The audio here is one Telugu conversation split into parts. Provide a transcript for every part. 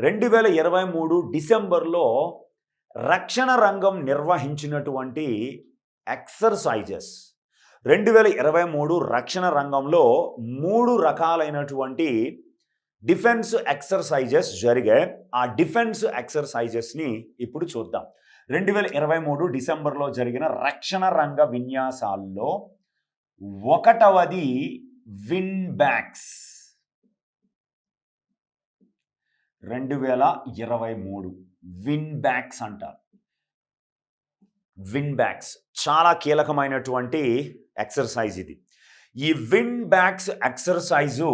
రెండు వేల ఇరవై మూడు డిసెంబర్లో రక్షణ రంగం నిర్వహించినటువంటి ఎక్సర్సైజెస్. రెండు వేల ఇరవై మూడు రక్షణ రంగంలో మూడు రకాలైనటువంటి డిఫెన్స్ ఎక్సర్సైజెస్ జరిగాయి ఆ డిఫెన్స్ ఎక్సర్సైజెస్ని ఇప్పుడు చూద్దాం. రెండు వేల ఇరవై మూడు డిసెంబర్లో జరిగిన రక్షణ రంగ విన్యాసాల్లో ఒకటవది విన్ బ్యాక్స్ రెండు వేల ఇరవై మూడు. విన్ బ్యాక్స్ అంటారు. VINBAX. చాలా కీలకమైనటువంటి ఎక్సర్సైజ్ ఇది. ఈ విన్ బ్యాక్స్ ఎక్సర్సైజు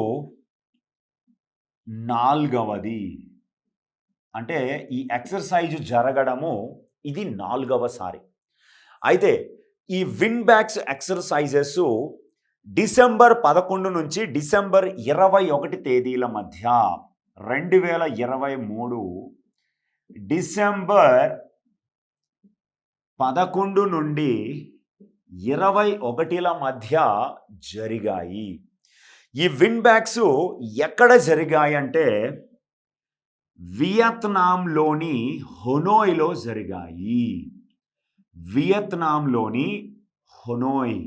నాలుగవది. అంటే ఈ ఎక్సర్సైజ్ జరగడము ఇది నాలుగవసారి అయితే ఈ విన్ బ్యాక్స్ ఎక్సర్సైజెస్ డిసెంబర్ పదకొండు నుంచి డిసెంబర్ ఇరవై ఒకటి తేదీల మధ్య రెండు వేల ఇరవై మూడు డిసెంబర్ పదకొండు నుండి ఇరవై ఒకటిల మధ్య జరిగాయి. ఈ విన్ బ్యాక్స్ ఎక్కడ జరిగాయంటే వియత్నాంలోని హొనోయ్లో జరిగాయి. వియత్నాంలోని హొనోయ్.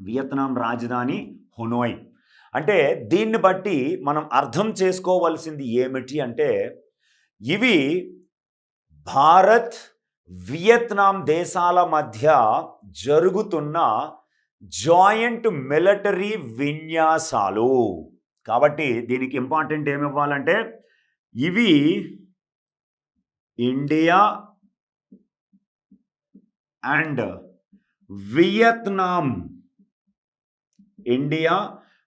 వియత్నాం రాజధాని హొనోయ్. అంటే దీన్ని బట్టి మనం అర్థం చేసుకోవలసింది ఏమిటి అంటే ఇవి భారత్ వియత్నాం దేశాల మధ్య జరుగుతున్న జాయింట్ మిలిటరీ విన్యాసాలు. కాబట్టి దీనికి ఇంపార్టెంట్ ఏమి ఇవ్వాలంటే ఇవి ఇండియా అండ్ వియత్నాం. ఇండియా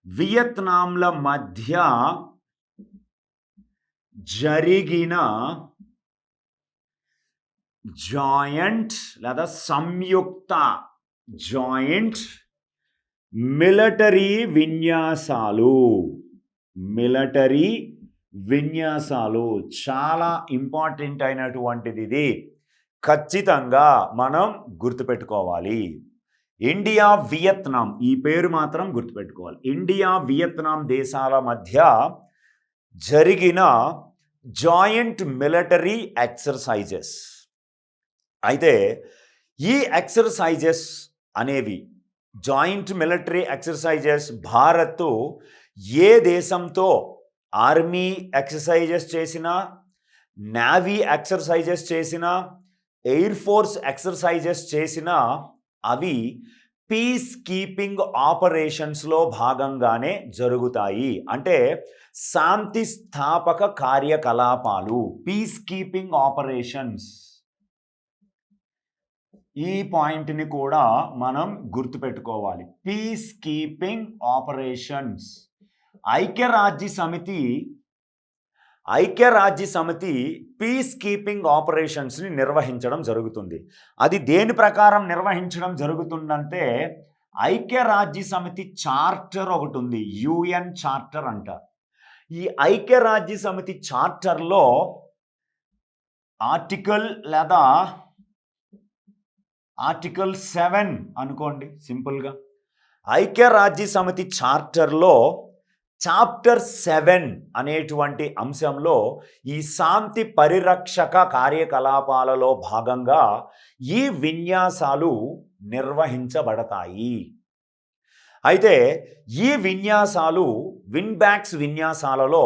వియత్నాంల మధ్య జరిగిన జాయింట్ లేదా సంయుక్త జాయింట్ మిలటరీ విన్యాసాలు. మిలటరీ విన్యాసాలు చాలా ఇంపార్టెంట్ అయినటువంటిది ఇది. ఖచ్చితంగా మనం గుర్తుపెట్టుకోవాలి. India Vietnam. ఈ పేరు మాత్రం గుర్తుపెట్టుకోవాలి. ఇండియా వియత్నాం దేశాల మధ్య జరిగిన జాయింట్ మిలిటరీ ఎక్సర్సైజెస్. అయితే ఈ ఎక్సర్సైజెస్ అనేవి జాయింట్ మిలిటరీ ఎక్సర్సైజెస్ భారత్ ఏ దేశంతో ఆర్మీ ఎక్సర్సైజెస్ చేసినా నావీ ఎక్సర్సైజెస్ చేసినా ఎయిర్ ఫోర్స్ ఎక్సర్సైజెస్ చేసినా అవి పీస్ కీపింగ్ ఆపరేషన్స్లో భాగంగానే జరుగుతాయి. అంటే శాంతి స్థాపక కార్యకలాపాలు పీస్ కీపింగ్ ఆపరేషన్స్. ఈ పాయింట్ని కూడా మనం గుర్తుపెట్టుకోవాలి. Peace keeping operations. ఐక్యరాజ్య సమితి ఐక్యరాజ్య సమితి పీస్ కీపింగ్ ఆపరేషన్స్ని నిర్వహించడం జరుగుతుంది. అది దేని ప్రకారం నిర్వహించడం జరుగుతుందంటే ఐక్యరాజ్య సమితి చార్టర్ ఒకటి ఉంది యుఎన్ చార్టర్ అంటారు ఈ ఐక్యరాజ్య సమితి చార్టర్లో ఆర్టికల్ లేదా ఆర్టికల్ సెవెన్ అనుకోండి సింపుల్గా. ఐక్యరాజ్య సమితి చార్టర్లో చాప్టర్ సెవెన్ అనేటువంటి అంశంలో ఈ శాంతి పరిరక్షక కార్యకలాపాలలో భాగంగా ఈ విన్యాసాలు నిర్వహించబడతాయి. అయితే ఈ విన్యాసాలు విన్బ్యాక్స్ విన్యాసాలలో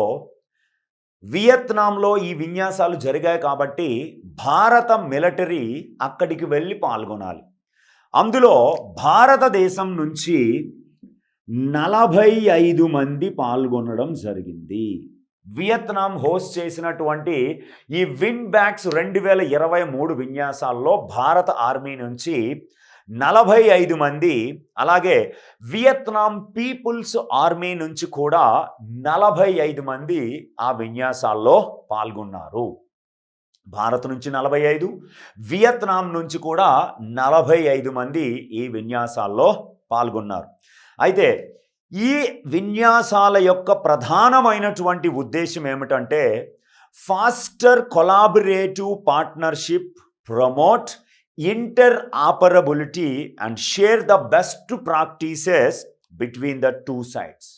వియత్నాంలో ఈ విన్యాసాలు జరిగాయి కాబట్టి భారత మిలిటరీ అక్కడికి వెళ్ళి పాల్గొనాలి. అందులో భారతదేశం నుంచి నలభై ఐదు మంది పాల్గొనడం జరిగింది. వియత్నాం హోస్ట్ చేసినటువంటి ఈ విన్ బ్యాక్స్ రెండు వేల ఇరవై మూడు విన్యాసాల్లో భారత ఆర్మీ నుంచి నలభై ఐదు మంది అలాగే వియత్నాం పీపుల్స్ ఆర్మీ నుంచి కూడా నలభై ఐదు మంది ఆ విన్యాసాల్లో పాల్గొన్నారు. భారత్ నుంచి నలభై ఐదు వియత్నాం నుంచి కూడా నలభై ఐదు మంది ఈ విన్యాసాల్లో పాల్గొన్నారు. అయితే ఈ విన్యాసాల యొక్క ప్రధానమైనటువంటి ఉద్దేశం ఏమిటంటే foster collaborative partnership promote interoperability and share the best practices between the two sides.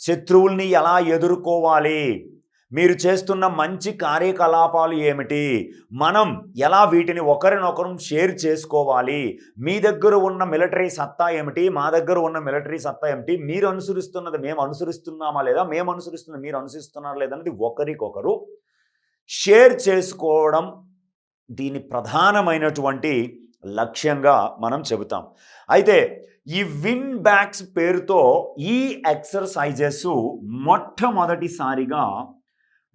శత్రువుల్ని ఎలా ఎదుర్కోవాలి? మీరు చేస్తున్న మంచి కార్యకలాపాలు ఏమిటి? మనం ఎలా వీటిని ఒకరినొకరు షేర్ చేసుకోవాలి? మీ దగ్గర ఉన్న మిలిటరీ సత్తా ఏమిటి? మా దగ్గర ఉన్న మిలిటరీ సత్తా ఏమిటి? మీరు అనుసరిస్తున్నది మేము అనుసరిస్తున్నామా లేదా? మేము అనుసరిస్తున్నది మీరు అనుసరిస్తున్నారా లేదన్నది ఒకరికొకరు షేర్ చేసుకోవడం దీని ప్రధానమైనటువంటి లక్ష్యంగా మనం చెబుతాం. అయితే ఈ విన్ బ్యాక్స్ పేరుతో ఈ ఎక్సర్సైజెస్ మొట్టమొదటిసారిగా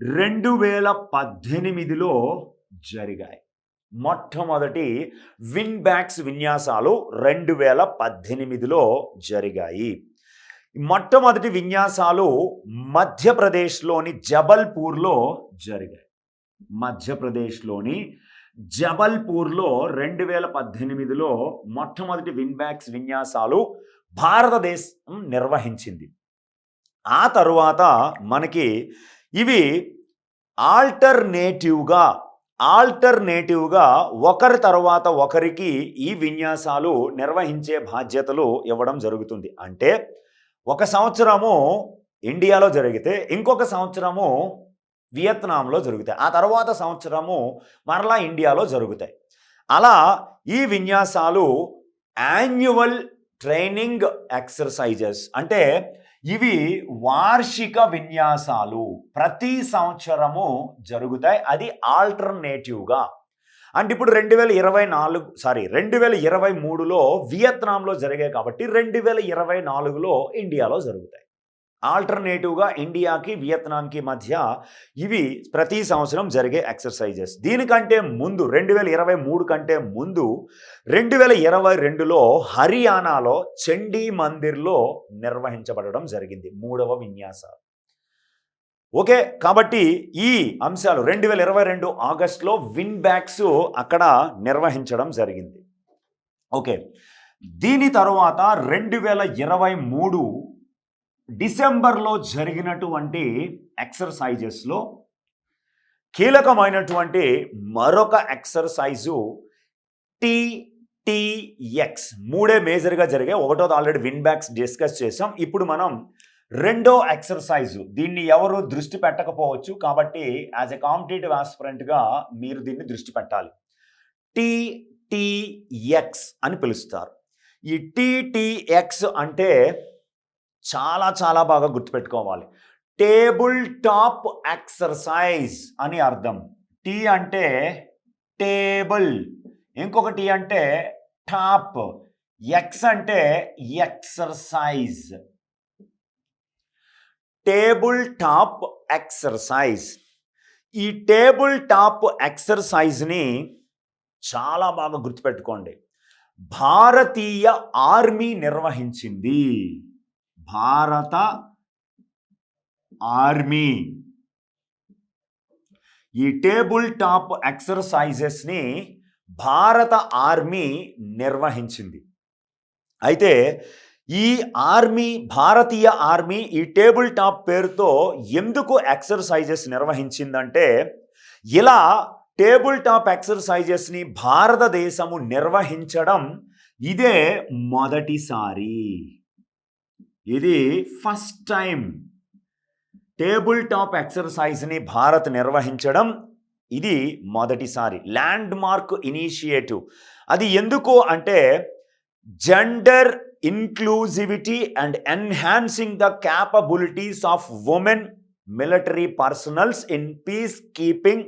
రెండు వేల పద్దెనిమిదిలో జరిగాయి. మొట్టమొదటి విన్ బ్యాక్స్ విన్యాసాలు రెండు వేల పద్దెనిమిదిలో జరిగాయి. మొట్టమొదటి విన్యాసాలు మధ్యప్రదేశ్లోని జబల్పూర్లో జరిగాయి. మధ్యప్రదేశ్లోని జబల్పూర్లో రెండు వేల పద్దెనిమిదిలో మొట్టమొదటి విన్బ్యాక్స్ విన్యాసాలు భారతదేశం నిర్వహించింది. ఆ తరువాత మనకి ఇవి ఆల్టర్నేటివ్గా ఆల్టర్నేటివ్గా ఒకరి తర్వాత ఒకరికి ఈ విన్యాసాలు నిర్వహించే బాధ్యతలు ఇవ్వడం జరుగుతుంది. అంటే ఒక సంవత్సరము ఇండియాలో జరిగితే ఇంకొక సంవత్సరము వియత్నాంలో జరుగుతాయి. ఆ తర్వాత సంవత్సరము మరలా ఇండియాలో జరుగుతాయి. అలా ఈ విన్యాసాలు యాన్యువల్ ట్రైనింగ్ ఎక్సర్సైజెస్ అంటే ఇవి వార్షిక విన్యాసాలు. ప్రతి సంవత్సరము జరుగుతాయి. అది ఆల్టర్నేటివ్గా. అంటే ఇప్పుడు రెండు వేల ఇరవై నాలుగు సారీ రెండు వేల ఇరవై మూడులో వియత్నాంలో జరిగాయి కాబట్టి రెండు వేల ఇరవై నాలుగులో ఇండియాలో జరుగుతాయి. ఆల్టర్నేటివ్గా ఇండియాకి వియత్నాంకి మధ్య ఇవి ప్రతి సంవత్సరం జరిగే ఎక్సర్సైజెస్. దీనికంటే ముందు రెండు వేల ఇరవై మూడు కంటే ముందు రెండు వేల ఇరవై రెండులో హర్యానాలో చండీ మందిర్లో నిర్వహించబడడం జరిగింది. మూడవ విన్యాసాలు. ఓకే కాబట్టి ఈ అంశాలు రెండు వేల ఇరవై రెండు ఆగస్టులో విన్ బ్యాక్స్ అక్కడ నిర్వహించడం జరిగింది. ఓకే దీని తరువాత రెండు వేల ఇరవై మూడు డిసెంబర్లో జరిగినటువంటి ఎక్సర్సైజెస్లో కీలకమైనటువంటి మరొక ఎక్సర్సైజు టీటీఎక్స్. మూడే మేజర్గా జరిగాయి. ఒకటోది ఆల్రెడీ విన్ బ్యాక్స్ డిస్కస్ చేసాం ఇప్పుడు మనం రెండో ఎక్సర్సైజు. దీన్ని ఎవరు దృష్టి పెట్టకపోవచ్చు కాబట్టి యాజ్ ఎ కాంపిటేటివ్ ఆస్పిరెంట్గా మీరు దీన్ని దృష్టి పెట్టాలి. టీటీఎక్స్ అని పిలుస్తారు. ఈ టీటీఎక్స్ అంటే చాలా చాలా బాగా గుర్తుపెట్టుకోవాలి. టేబుల్ టాప్ ఎక్సర్సైజ్ అని అర్థం. టీ అంటే టేబుల్. ఇంకొక టీ అంటే టాప్. ఎక్స్ అంటే ఎక్సర్సైజ్. Table top exercise. ఈ టేబుల్ టాప్ ఎక్సర్సైజ్ని చాలా బాగా గుర్తుపెట్టుకోండి. భారతీయ ఆర్మీ నిర్వహించింది. భారత ఆర్మీ. ఈ టేబుల్ టాప్ ఎక్సర్సైజెస్ని భారత ఆర్మీ నిర్వహించింది. అయితే ఈ ఆర్మీ భారతీయ ఆర్మీ ఈ టేబుల్ టాప్ పేరుతో ఎందుకు ఎక్సర్సైజెస్ నిర్వహించిందంటే ఇలా టేబుల్ టాప్ ఎక్సర్సైజెస్ని భారతదేశము నిర్వహించడం ఇదే మొదటిసారి. ఇది ఫస్ట్ టైం టేబుల్ టాప్ ఎక్సర్సైజ్ని భారత్ నిర్వహించడం. ఇది మొదటిసారి. Landmark initiative. అది ఎందుకు అంటే gender inclusivity and enhancing the capabilities of women military personnels in peace keeping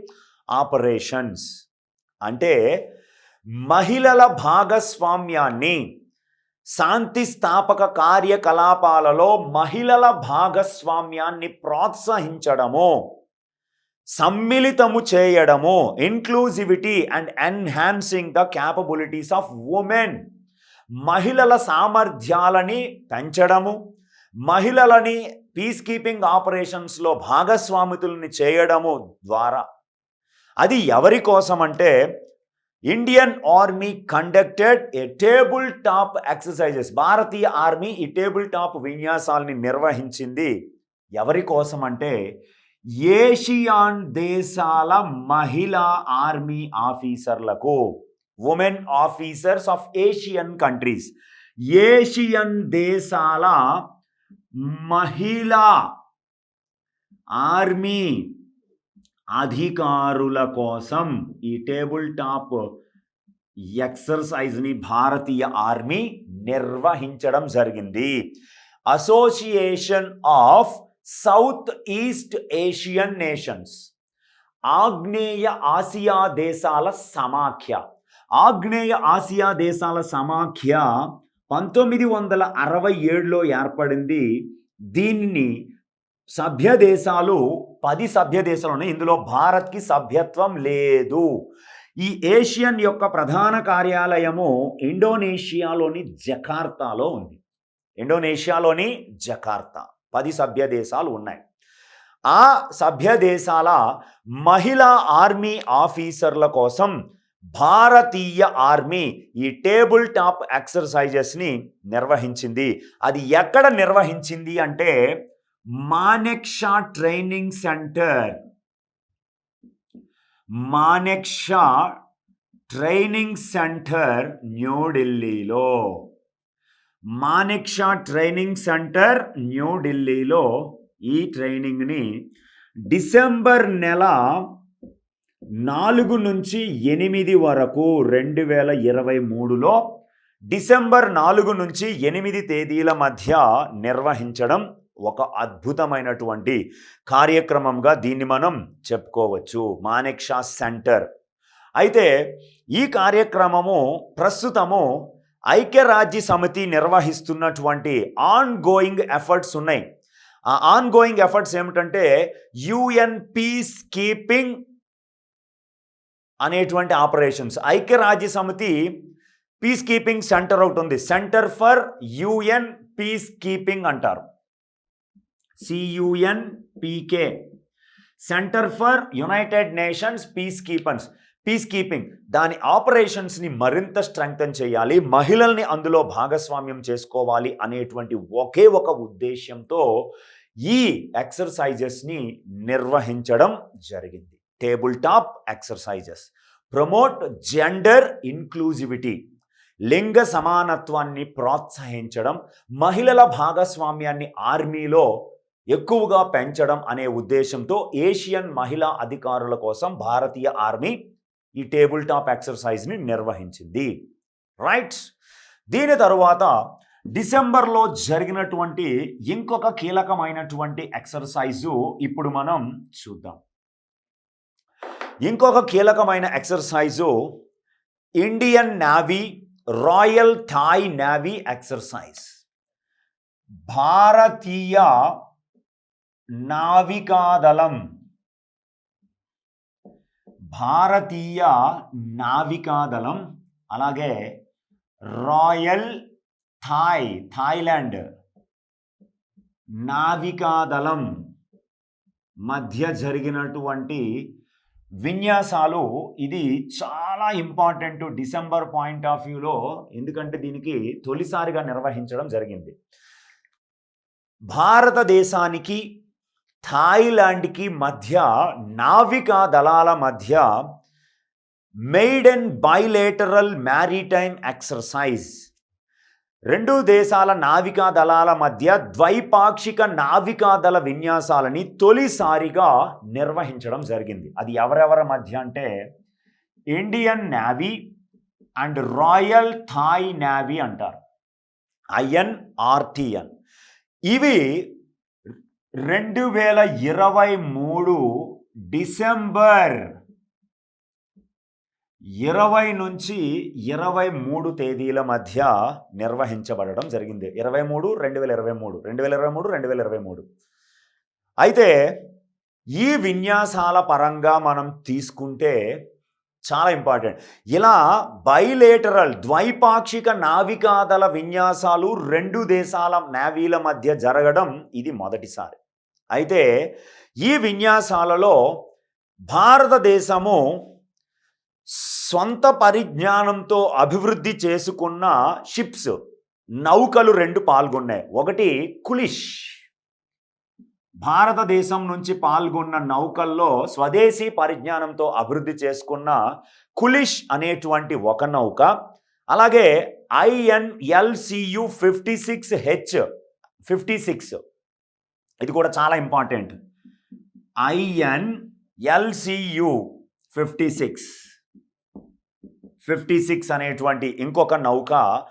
operations. అంటే మహిళల భాగస్వామ్యాన్ని శాంతి స్థాపక కార్యకలాపాలలో మహిళల భాగస్వామ్యాన్ని ప్రోత్సహించడము సమ్మిళితము చేయడము inclusivity and enhancing the capabilities of women మహిళల సామర్థ్యాలని పెంచడము మహిళలని పీస్ కీపింగ్ ఆపరేషన్స్లో భాగస్వామితుల్ని చేయడము ద్వారా. అది ఎవరి కోసం అంటే Indian army conducted a table top exercises Bharatiya army ఈ టేబుల్ టాప్ విన్యాసాలని నిర్వహించింది. ఎవరి కోసం అంటే ఏషియాన్ దేశాల మహిళా ఆర్మీ ఆఫీసర్లకు women officers of Asian countries Asian దేశాల మహిళా ఆర్మీ అధికారుల కోసం ఈ టేబుల్ టాప్ ఎక్సర్సైజ్ని భారతీయ ఆర్మీ నిర్వహించడం జరిగింది. Association of south east Asian nations ఆగ్నేయ ఆసియా దేశాల సమాఖ్య. ఆగ్నేయ ఆసియా దేశాల సమాఖ్య పంతొమ్మిది వందల అరవై ఏడులో ఏర్పడింది. దీనిని సభ్య దేశాలు పది సభ్య దేశాలు ఉన్నాయి ఇందులో భారత్కి సభ్యత్వం లేదు. ఈ ఏషియన్ యొక్క ప్రధాన కార్యాలయము ఇండోనేషియాలోని జకార్తాలో ఉంది. ఇండోనేషియాలోని జకార్తా. పది సభ్య దేశాలు ఉన్నాయి. ఆ సభ్య దేశాల మహిళా ఆర్మీ ఆఫీసర్ల కోసం భారతీయ ఆర్మీ ఈ టేబుల్ టాప్ ఎక్సర్సైజెస్ని నిర్వహించింది. అది ఎక్కడ నిర్వహించింది అంటే Manekshaw training center. Manekshaw training center న్యూఢిల్లీలో మానెక్షా ట్రైనింగ్ సెంటర్ న్యూఢిల్లీలో ఈ ట్రైనింగ్ని డిసెంబర్ నెల నాలుగు నుంచి ఎనిమిది వరకు రెండు వేల ఇరవై మూడులో డిసెంబర్ నాలుగు నుంచి ఎనిమిది తేదీల మధ్య నిర్వహించడం ఒక అద్భుతమైనటువంటి కార్యక్రమంగా దీన్ని మనం చెప్పుకోవచ్చు. మానేక్షా సెంటర్. అయితే ఈ కార్యక్రమము ప్రస్తుతము ఐక్యరాజ్య సమితి నిర్వహిస్తున్నటువంటి ఆన్ గోయింగ్ ఎఫర్ట్స్ ఉన్నాయి. ఆ ఆన్ గోయింగ్ ఎఫర్ట్స్ ఏమిటంటే యుఎన్ పీస్ కీపింగ్ అనేటువంటి ఆపరేషన్స్ ఐక్యరాజ్య సమితి పీస్ కీపింగ్ సెంటర్ ఒకటి ఉంది. Center for UN peace keeping అంటారు. CUN PK center for United Nations peace keepers peace keeping దాని ఆపరేషన్స్ని మరింత స్ట్రెంగ్తన్ చేయాలి. మహిళల్ని అందులో భాగస్వామ్యం చేసుకోవాలి అనేటువంటి ఒకే ఒక ఉద్దేశ్యంతో ఈ ఎక్సర్సైజెస్ని నిర్వహించడం జరిగింది. Table top exercises. Promote gender inclusivity లింగ సమానత్వాన్ని ప్రోత్సహించడం. మహిళల భాగస్వామ్యాన్ని ఆర్మీలో ఎక్కువగా పెంచడం అనే ఉద్దేశంతో ఏషియన్ మహిళా అధికారుల కోసం భారతీయ ఆర్మీ ఈ టేబుల్ టాప్ ఎక్సర్సైజ్ని నిర్వహించింది. రైట్. దీని తరువాత డిసెంబర్లో జరిగినటువంటి ఇంకొక కీలకమైనటువంటి ఎక్సర్సైజు ఇప్పుడు మనం చూద్దాం. ఇంకొక కీలకమైన exercise Indian navy royal Thai navy exercise. భారతీయ నావికాదళం. భారతీయ నావికాదళం అలాగే రాయల్ థాయ్ థాయిలాండ్. నావికాదళం. మధ్య జరిగినటువంటి విన్యాసాలు ఇది చాలా ఇంపార్టెంట్ డిసెంబర్ పాయింట్ ఆఫ్ వ్యూలో ఎందుకంటే దీనికి తొలిసారిగా నిర్వహించడం జరిగింది. భారతదేశానికి థాయిలాండ్కి మధ్య నావికా దళాల మధ్య మెయిడెన్ బైలేటరల్ మ్యారీటైమ్ ఎక్సర్సైజ్. రెండు దేశాల నావికా దళాల మధ్య ద్వైపాక్షిక నావికా దళ విన్యాసాలని తొలిసారిగా నిర్వహించడం జరిగింది. అది ఎవరెవరి మధ్య అంటే Indian navy and royal Thai navy అంటారు. ఐఎన్ఆర్టీఎన్. ఇవి రెండు వేల ఇరవై మూడు డిసెంబర్ ఇరవై నుంచి ఇరవై మూడు తేదీల మధ్య నిర్వహించబడడం జరిగింది. ఇరవై మూడు రెండు వేల ఇరవై మూడు. రెండు వేల ఇరవై మూడు రెండు వేల ఇరవై మూడు. అయితే ఈ విన్యాసాల పరంగా మనం తీసుకుంటే చాలా ఇంపార్టెంట్. ఇలా బైలేటరల్ ద్వైపాక్షిక నావికాదళ విన్యాసాలు రెండు దేశాల నావీల మధ్య జరగడం ఇది మొదటిసారి. అయితే ఈ విన్యాసాలలో భారతదేశము సొంత పరిజ్ఞానంతో అభివృద్ధి చేసుకున్న షిప్స్ నౌకలు రెండు పాల్గొన్నాయి. ఒకటి కులిష్. భారతదేశం నుంచి పాల్గొన్న నౌకల్లో స్వదేశీ పరిజ్ఞానంతో అభివృద్ధి చేసుకున్న కులిష్ అనేటువంటి ఒక నౌక. అలాగే INLCU fifty six H fifty six. ఇది కూడా చాలా important. IN LCU fifty six. Fifty six అనేటువంటి ఇంకొక నౌక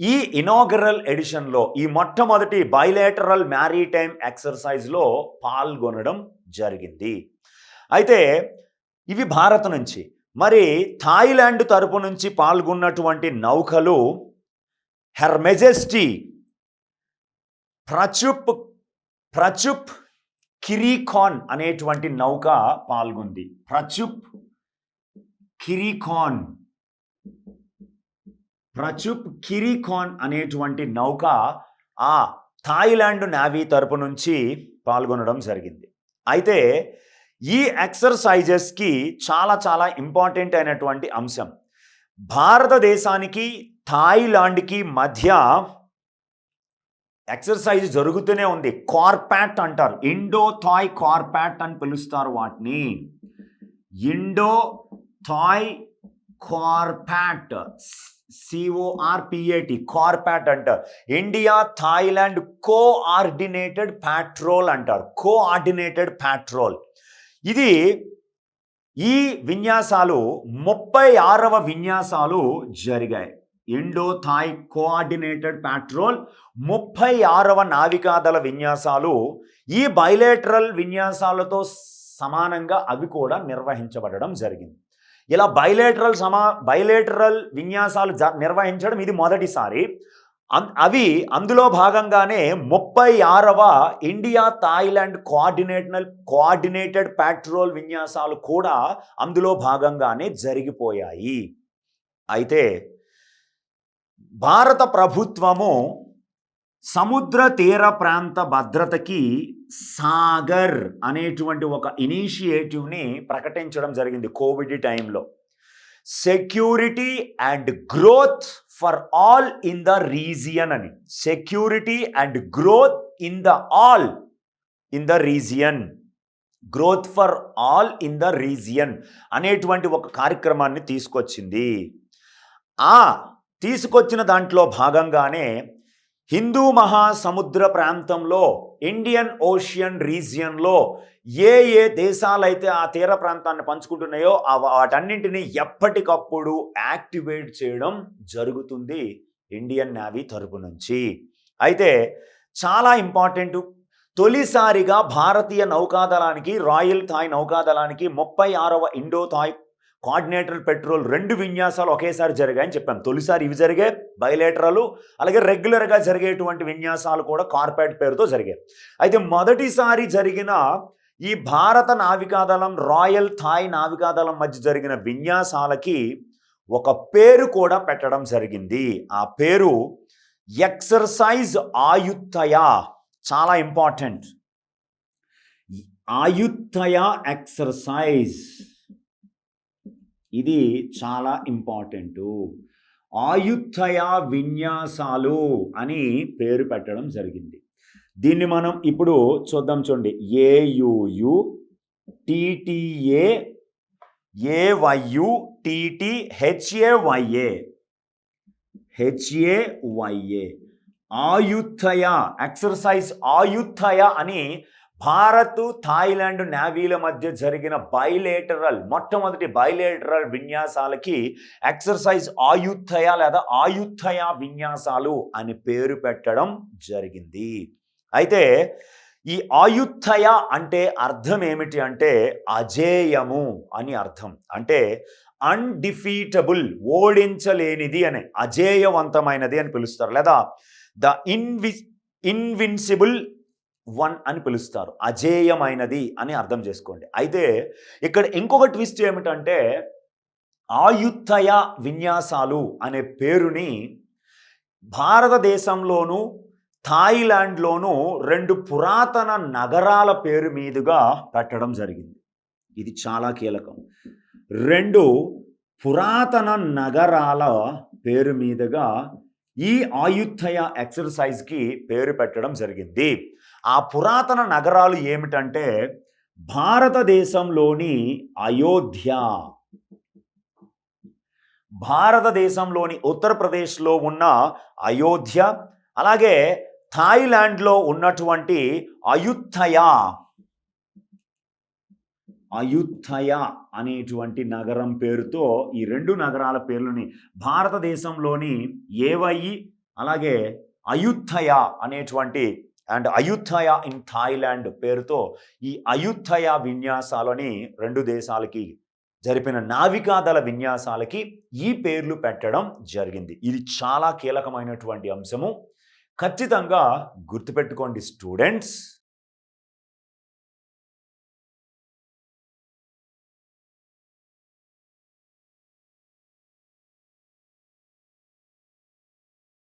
ఈ ఇనాగరల్ ఎడిషన్లో ఈ మొట్టమొదటి బైలేటరల్ మ్యారీటైమ్ ఎక్సర్సైజ్లో పాల్గొనడం జరిగింది. అయితే ఇవి భారత్ నుంచి. మరి థాయిలాండ్ తరపు నుంచి పాల్గొన్నటువంటి నౌకలు హెర్మెజెస్టీ ప్రచుప్ ప్రచుప్ కిరీఖాన్ అనేటువంటి నౌక పాల్గొంది. ప్రచుప్ కిరీఖాన్. ప్రచుప్ కిరీఖాన్ అనేటువంటి నౌక ఆ థాయిలాండ్ నావీ తరపు నుంచి పాల్గొనడం జరిగింది. అయితే ఈ ఎక్సర్సైజెస్కి చాలా చాలా ఇంపార్టెంట్ అయినటువంటి అంశం. భారతదేశానికి థాయిలాండ్కి మధ్య ఎక్సర్సైజ్ జరుగుతూనే ఉంది. కార్పాట్ అంటారు. ఇండో థాయ్ కార్పాట్ అని పిలుస్తారు వాటిని. Indo Thai కార్పాట్. సిఓఆర్పిఏటి కార్పాట్ అంటారు. ఇండియా థాయిలాండ్ కోఆర్డినేటెడ్ పాట్రోల్ అంటారు. కోఆర్డినేటెడ్ పాట్రోల్ ఇది ఈ విన్యాసాలు ముప్పై ఆరవ విన్యాసాలు జరిగాయి. ఇండో థాయ్ కోఆర్డినేటెడ్ పాట్రోల్ ముప్పై ఆరవ నావికాదళ విన్యాసాలు ఈ బైలేటరల్ విన్యాసాలతో సమానంగా అవి కూడా నిర్వహించబడడం జరిగింది. ఇలా బైలేటరల్ సమా బైలేటరల్ విన్యాసాలు జ నిర్వహించడం ఇది మొదటిసారి. అవి అందులో భాగంగానే ముప్పై ఆరవ India Thailand coordinational coordinated patrol విన్యాసాలు కూడా అందులో భాగంగానే జరిగిపోయాయి. అయితే భారత ప్రభుత్వము సముద్ర తీర ప్రాంత భద్రతకి సాగర్ అనేటువంటి ఒక ఇనిషియేటివ్ని ప్రకటించడం జరిగింది కోవిడ్ టైంలో. Security and growth for all in the region అని. Security and growth in the all in the region. Growth for all in the region అనేటువంటి ఒక కార్యక్రమాన్ని తీసుకొచ్చింది. ఆ తీసుకొచ్చిన దాంట్లో భాగంగానే హిందూ మహాసముద్ర ప్రాంతంలో ఇండియన్ ఓషియన్ రీజియన్లో ఏ ఏ దేశాలైతే ఆ తీర ప్రాంతాన్ని పంచుకుంటున్నాయో వాటన్నింటినీ ఎప్పటికప్పుడు యాక్టివేట్ చేయడం జరుగుతుంది ఇండియన్ నేవీ తరపు నుంచి. అయితే చాలా ఇంపార్టెంట్ తొలిసారిగా భారతీయ నౌకాదళానికి రాయల్ థాయ్ నౌకాదళానికి ముప్పై ఆరవ ఇండో థాయ్ కోఆర్డినేటర్ పెట్రోల్ రెండు విన్యాసాలు ఒకేసారి జరిగాయని చెప్పాను. తొలిసారి ఇవి జరిగాయి బయలేటరాలు అలాగే రెగ్యులర్గా జరిగేటువంటి విన్యాసాలు కూడా కార్పొరేట్ పేరుతో జరిగాయి. అయితే మొదటిసారి జరిగిన ఈ భారత నావికాదళం రాయల్ థాయ్ నావికాదళం మధ్య జరిగిన విన్యాసాలకి ఒక పేరు కూడా పెట్టడం జరిగింది. ఆ పేరు ఎక్సర్సైజ్ ఆయుత్తయ చాలా ఇంపార్టెంట్. ఆయుత్తయ ఎక్సర్సైజ్. ఇది చాలా ఇంపార్టెంటు. ఆయుత్తయ విన్యాసాలు అని పేరు పెట్టడం జరిగింది. దీన్ని మనం ఇప్పుడు చూద్దాం చూడండి. ఏయుయు టిటిఏ ఏవైయు TT H A Y A H A Y A Ayutthaya exercise Ayutthaya అని భారత్ థాయిలాండ్ నేవీల మధ్య జరిగిన బైలేటరల్ మొట్టమొదటి బైలేటరల్ విన్యాసాలకి ఎక్సర్సైజ్ ఆయుత్తయ లేదా ఆయుత్తయ విన్యాసాలు అని పేరు పెట్టడం జరిగింది. అయితే ఈ ఆయుత్తయ అంటే అర్థం ఏమిటి అంటే అజేయము అని అర్థం. అంటే అన్డిఫీటబుల్ ఓడించలేనిది అని అజేయవంతమైనది అని పిలుస్తారు. లేదా ద ఇన్వి ఇన్విన్సిబుల్ వన్ అని పిలుస్తారు. అజేయమైనది అని అర్థం చేసుకోండి. అయితే ఇక్కడ ఇంకొక ట్విస్ట్ ఏమిటంటే ఆయుత్తయ విన్యాసాలు అనే పేరుని భారతదేశంలోనూ థాయిలాండ్లోనూ రెండు పురాతన నగరాల పేరు మీదుగా పెట్టడం జరిగింది. ఇది చాలా కీలకం. రెండు పురాతన నగరాల పేరు మీదుగా ఈ ఆయుత్తయ ఎక్సర్సైజ్కి పేరు పెట్టడం జరిగింది. ఆ పురాతన నగరాలు ఏమిటంటే భారతదేశంలోని అయోధ్య. భారతదేశంలోని ఉత్తరప్రదేశ్లో ఉన్న అయోధ్య అలాగే థాయిలాండ్లో ఉన్నటువంటి అయుత్తయ. అయుత్తయ అనేటువంటి నగరం పేరుతో ఈ రెండు నగరాల పేర్లని భారతదేశంలోని ఏవయి అలాగే అయుత్తయ అనేటువంటి అండ్ అయుథయ ఇన్ థాయిలాండ్ పేరుతో ఈ అయుథయ విన్యాసాలని రెండు దేశాలకి జరిపిన నావికాదళ విన్యాసాలకి ఈ పేర్లు పెట్టడం జరిగింది. ఇది చాలా కీలకమైనటువంటి అంశము. ఖచ్చితంగా గుర్తుపెట్టుకోండి స్టూడెంట్స్.